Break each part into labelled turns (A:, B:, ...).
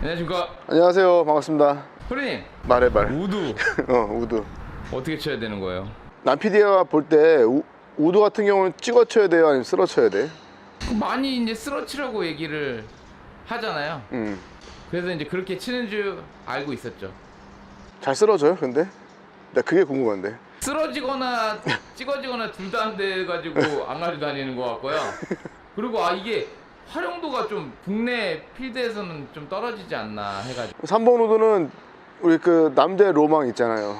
A: 안녕하십니까
B: 안녕하세요. 반갑습니다.
A: 프로님
B: 말해 말.
A: 우드
B: 어, 우드.
A: 어떻게 쳐야 되는 거예요?
B: 남피디가 볼 때 우드 같은 경우는 찍어 쳐야 돼요, 아니면 쓸어 쳐야 돼?
A: 많이 이제 쓰러치라고 얘기를 하잖아요
B: 음.
A: 그래서 이제 그렇게 치는 줄 알고 있었죠
B: 잘 쓸어져요, 근데? 나 그게 궁금한데.
A: 쓰러지거나 찍어지거나 둘 다 안 돼가지고 안 가지고 다니는 것 같고요 그리고 아 이게 활용도가 좀 국내 필드에서는 좀 떨어지지 않나 해가지고
B: 3번 우드는 우리 그 남자의 로망 있잖아요.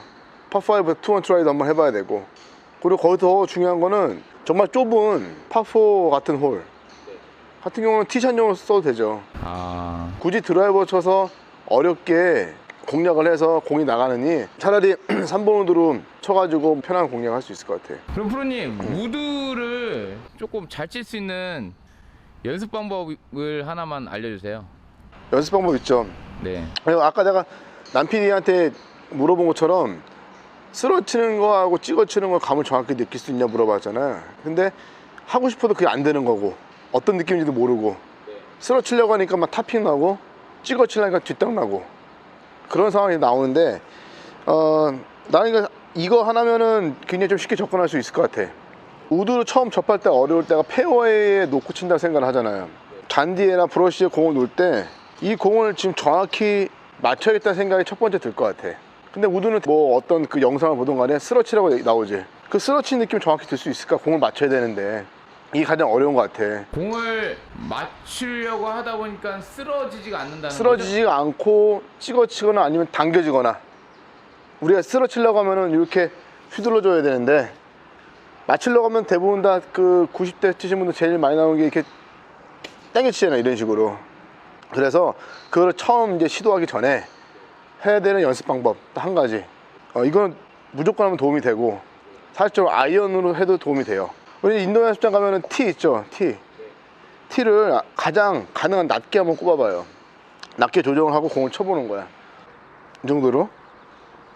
B: 파5 투원 트라이도 한번 해봐야 되고. 그리고 거기 더 중요한 거는 정말 좁은 파4 같은 홀. 같은 경우는 티샷용으로 써도 되죠.
A: 아
B: 굳이 드라이버 쳐서 어렵게 공략을 해서 공이 나가느니 차라리 3번 우드로 쳐가지고 편한 공략할 수 있을 것 같아.
A: 그럼 프로님 우드를 조금 잘 칠 수 있는 연습 방법을 하나만 알려주세요
B: 연습 방법 있죠.
A: 네
B: 그리고 아까 내가 남편이한테 물어본 것처럼 쓰러치는 거하고 찍어치는 거 감을 정확히 느낄 수 있냐 물어봤잖아요. 근데 하고 싶어도 그게 안 되는 거고 어떤 느낌인지도 모르고 쓰러치려고 하니까 막 탑핑 나고 찍어치려니까 뒷땅 나고 그런 상황이 나오는데 어 나는 이거, 이거 하나면은 굉장히 좀 쉽게 접근할 수 있을 것 같아. 우드를 처음 접할 때 어려울 때가 페어웨이에 놓고 친다고 생각을 하잖아요. 잔디에나 브러쉬에 공을 놓을 때 이 공을 지금 정확히 맞춰야겠다는 생각이 첫 번째 들 것 같아. 근데 우드는 뭐 어떤 그 영상을 보던 간에 스러치라고 나오지. 그 스러치 느낌 정확히 들 수 있을까? 공을 맞춰야 되는데 이게 가장 어려운 것 같아.
A: 공을 맞추려고 하다 보니까 쓰러지지가 않는다는
B: 쓰러지지가 않고 찍어치거나 아니면 당겨지거나 우리가 쓰러치려고 하면은 이렇게 휘둘러 줘야 되는데 맞추려고 하면 대부분 다 그 90대 치신 분들 제일 많이 나오는 게 이렇게 당겨치잖아 이런 식으로 그래서 그걸 처음 이제 시도하기 전에 해야 되는 연습 방법 딱한 가지 어, 이건 무조건 하면 도움이 되고 사실적으로 아이언으로 해도 도움이 돼요 우리 인도 연습장 가면은 티 있죠 티 티를 가장 가능한 낮게 한번 꼽아봐요. 낮게 조정을 하고 공을 쳐보는 거야. 이 정도로.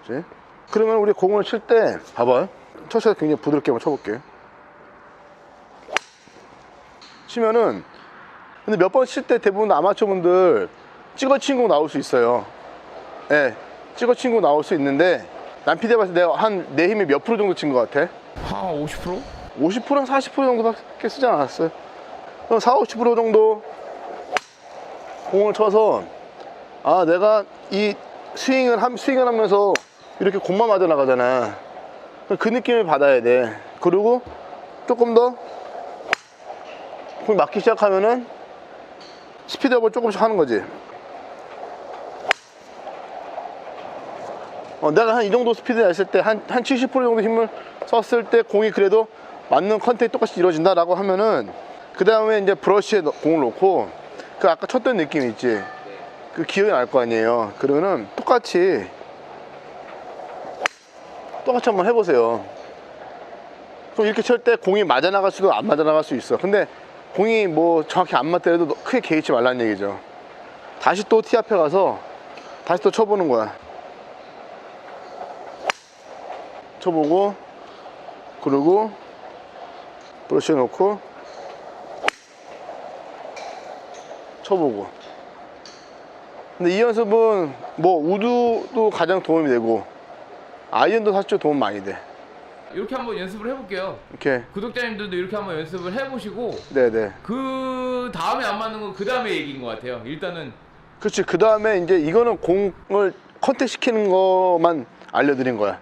B: 그치? 그러면 우리 공을 칠 때, 봐봐요. 첫샷 굉장히 부드럽게 한번 쳐볼게요. 치면은, 근데 몇 번 칠 때 대부분 아마추어분들 찍어 친 공 나올 수 있어요. 예, 네, 찍어 친 공 나올 수 있는데, 남피디 봤을 때 한 내 힘이 몇 프로 정도 친 것 같아?
A: 한 50%?
B: 50%랑 40% 정도밖에 쓰지 않았어요. 그럼 4, 50% 정도 공을 쳐서 아 내가 이 스윙을 함 스윙을 하면서 이렇게 공만 맞아 나가잖아. 그 느낌을 받아야 돼. 그리고 조금 더 맞기 시작하면은 스피드업을 조금씩 하는 거지. 어, 내가 한 이 정도 스피드 냈을 때 한 한 70% 정도 힘을 썼을 때 공이 그래도 맞는 컨택이 똑같이 이루어진다 라고 하면은 그 다음에 이제 브러쉬에 넣- 공을 놓고 그 아까 쳤던 느낌 있지 그 기억이 날 거 아니에요 그러면은 똑같이 똑같이 한번 해보세요. 그럼 이렇게 칠 때 공이 맞아 나갈 수도 안 맞아 나갈 수 있어. 근데 공이 뭐 정확히 안 맞더라도 너- 크게 개의치 말라는 얘기죠. 다시 또 티 앞에 가서 다시 또 쳐보는 거야. 쳐보고 그리고 브러쉬 놓고 쳐보고. 근데 이 연습은 뭐 우드도 가장 도움이 되고 아이언도 사실 도움 많이 돼.
A: 이렇게 한번 연습을 해볼게요.
B: 이렇게
A: 구독자님들도 이렇게 한번 연습을 해보시고
B: 네네.
A: 그 다음에 안 맞는 건 그 다음에 얘기인 것 같아요. 일단은
B: 그렇지. 그 다음에 이제 이거는 공을 컨택 시키는 것만 알려드린 거야.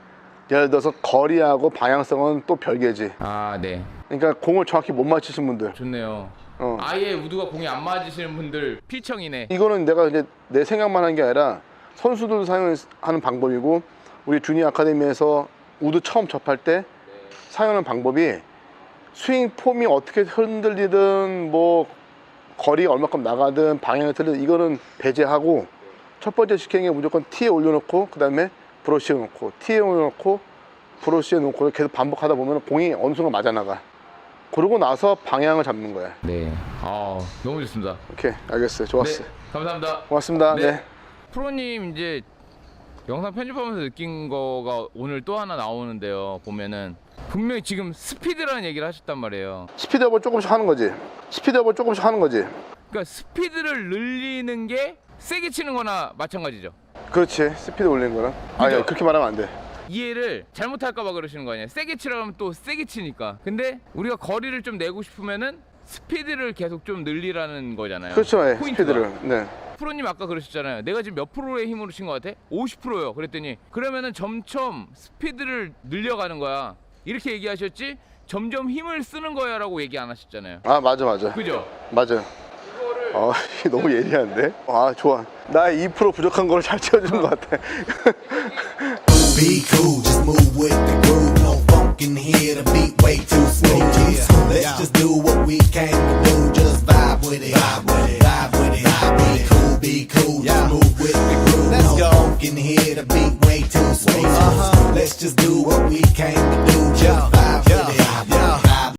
B: 예를 들어서 거리하고 방향성은 또 별개지.
A: 아 네.
B: 그러니까 공을 정확히 못 맞히신 분들.
A: 좋네요.
B: 어.
A: 아예 우드가 공이 안 맞으시는 분들 필청이네.
B: 이거는 내가 이제 내 생각만 한 게 아니라 선수들도 사용하는 방법이고 우리 주니어 아카데미에서 우드 처음 접할 때 사용하는 방법이 스윙 폼이 어떻게 흔들리든 뭐 거리가 얼마큼 나가든 방향이 틀리든 이거는 배제하고 첫 번째 시키는 게 무조건 티에 올려놓고 그 다음에 브러쉬에 놓고 티에 올려놓고 브러쉬에 놓고 계속 반복하다 보면 공이 어느 순간 맞아 나가 그러고 나서 방향을 잡는 거야
A: 네. 아 너무 좋습니다.
B: 오케이 알겠어요 좋았어
A: 네, 감사합니다.
B: 고맙습니다
A: 네.
B: 네.
A: 프로님 이제 영상 편집하면서 느낀 거가 오늘 또 하나 나오는데요. 보면은 분명히 지금 스피드라는 얘기를 하셨단 말이에요.
B: 스피드업을 조금씩 하는 거지. 스피드업을 조금씩 하는 거지.
A: 그러니까 스피드를 늘리는 게 세게 치는 거나 마찬가지죠.
B: 그렇지 스피드 올리는 거랑 아니? 그렇게 말하면 안돼
A: 이해를 잘못할까봐 그러시는 거 아니에요. 세게 치라면 또 세게 치니까. 근데 우리가 거리를 좀 내고 싶으면은 스피드를 계속 좀 늘리라는 거잖아요.
B: 그렇죠 예,
A: 포인트가.
B: 스피드를 네
A: 프로님 아까 그러셨잖아요. 내가 지금 몇 프로의 힘으로 친 것 같아? 50%요. 그랬더니 그러면은 점점 스피드를 늘려가는 거야. 이렇게 얘기하셨지? 점점 힘을 쓰는 거야라고 얘기 안 하셨잖아요.
B: 아 맞아 맞아
A: 그죠?
B: 맞아 아 너무 예리한데 아 좋아 나 2% 부족한 거를 잘 채워주는 것 같아
C: Be cool, just move with the in here, the beat way too smooth. Uh-huh. Let's just do what we came to do. Just